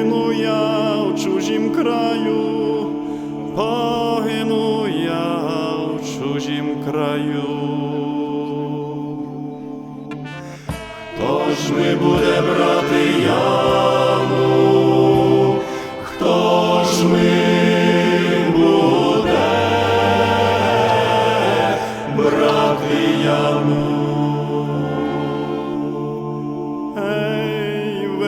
Погину я в чужім краю, погину я в чужім краю. тож ми буде брати яму?